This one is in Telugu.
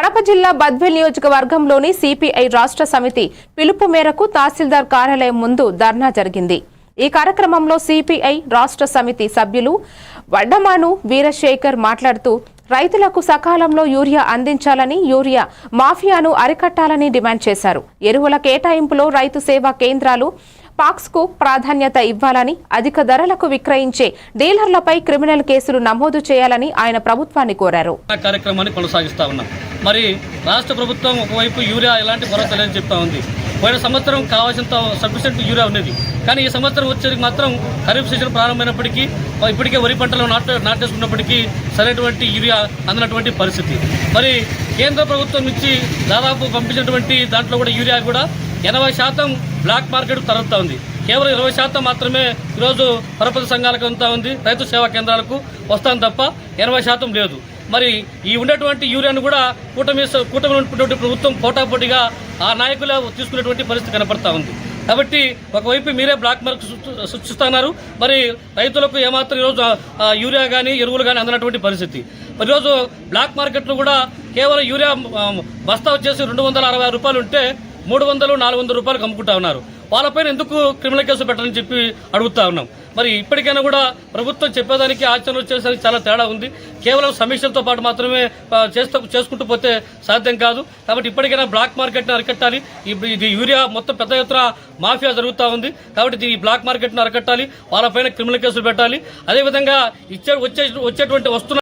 కడప జిల్లా బద్వెల్ నియోజకవర్గంలోని సిపిఐ రాష్ట్ర సమితి పిలుపు మేరకు తహసీల్దార్ కార్యాలయం ముందు ధర్నా జరిగింది. ఈ కార్యక్రమంలో సిపిఐ రాష్ట్ర సమితి సభ్యులు వడ్డమాను వీరశేఖర్ మాట్లాడుతూ రైతులకు సకాలంలో యూరియా అందించాలని యూరియా మాఫియాను అరికట్టాలని డిమాండ్ చేశారు. ఎరువుల కేటాయింపులో రైతు సేవా కేంద్రాలు పాక్స్కు ప్రాధాన్యత ఇవ్వాలని అధిక ధరలకు విక్రయించే డీలర్లపై క్రిమినల్ కేసులు నమోదు చేయాలని ఆయన ప్రభుత్వాన్ని కోరారు. ఆ కార్యక్రమాన్ని కొనసాగిస్తా ఉన్నాం. మరి రాష్ట్ర ప్రభుత్వం ఒకవైపు యూరియా ఎలాంటి భరోసా లేదని చెప్తా ఉంది. పోయిన సంవత్సరం కావాల్సినంత సఫిషియెంట్ యూరియా ఉన్నది కానీ ఈ సంవత్సరం వచ్చేది మాత్రం ఖరీఫ్ సీజన్ ప్రారంభమైనప్పటికీ ఇప్పటికే వరి పంటలు నాటు నాటేసుకున్నప్పటికీ సరైనటువంటి యూరియా అందినటువంటి పరిస్థితి. మరి కేంద్ర ప్రభుత్వం నుంచి దాదాపు పంపించినటువంటి దాంట్లో కూడా యూరియా కూడా ఎనభై శాతం బ్లాక్ మార్కెట్ తరలుతూ ఉంది. కేవలం ఇరవై శాతం మాత్రమే ఈరోజు పరపతి సంఘాలకు అంతా ఉంది. రైతు సేవా కేంద్రాలకు వస్తాను తప్ప ఎనభై శాతం లేదు. మరి ఈ ఉన్నటువంటి యూరియాను కూడా కూటమి కూటమి ఉన్నటువంటి ప్రభుత్వం పోటాపోటీగా ఆ నాయకులు తీసుకునేటువంటి పరిస్థితి కనపడతా ఉంది. కాబట్టి ఒకవైపు మీరే బ్లాక్ మార్క్ సృష్టిస్తున్నారు మరి రైతులకు ఏమాత్రం ఈరోజు యూరియా కానీ ఎరువులు కానీ అందనటువంటి పరిస్థితి. మరి ఈరోజు బ్లాక్ మార్కెట్లో కూడా కేవలం యూరియా బస్తా వచ్చేసి రెండు వందల అరవై రూపాయలు ఉంటే మూడు వందలు నాలుగు వందల రూపాయలకు అమ్ముకుంటా ఉన్నారు. వాళ్ళపైన ఎందుకు క్రిమినల్ కేసు పెట్టాలని చెప్పి అడుగుతా ఉన్నాం. మరి ఇప్పటికైనా కూడా ప్రభుత్వం చెప్పేదానికి ఆచరణ చేసేదానికి చాలా తేడా ఉంది. కేవలం సమీక్షలతో పాటు మాత్రమే చేస్తూ చేసుకుంటూ పోతే సాధ్యం కాదు. కాబట్టి ఇప్పటికైనా బ్లాక్ మార్కెట్ను అరికట్టాలి. ఇది యూరియా మొత్తం పెద్ద ఎత్తున మాఫియా జరుగుతూ ఉంది. కాబట్టి ఈ బ్లాక్ మార్కెట్ను అరికట్టాలి. వాళ్ళపైన క్రిమినల్ కేసులు పెట్టాలి. అదేవిధంగా ఇచ్చే వచ్చే వచ్చేటువంటి వస్తున్న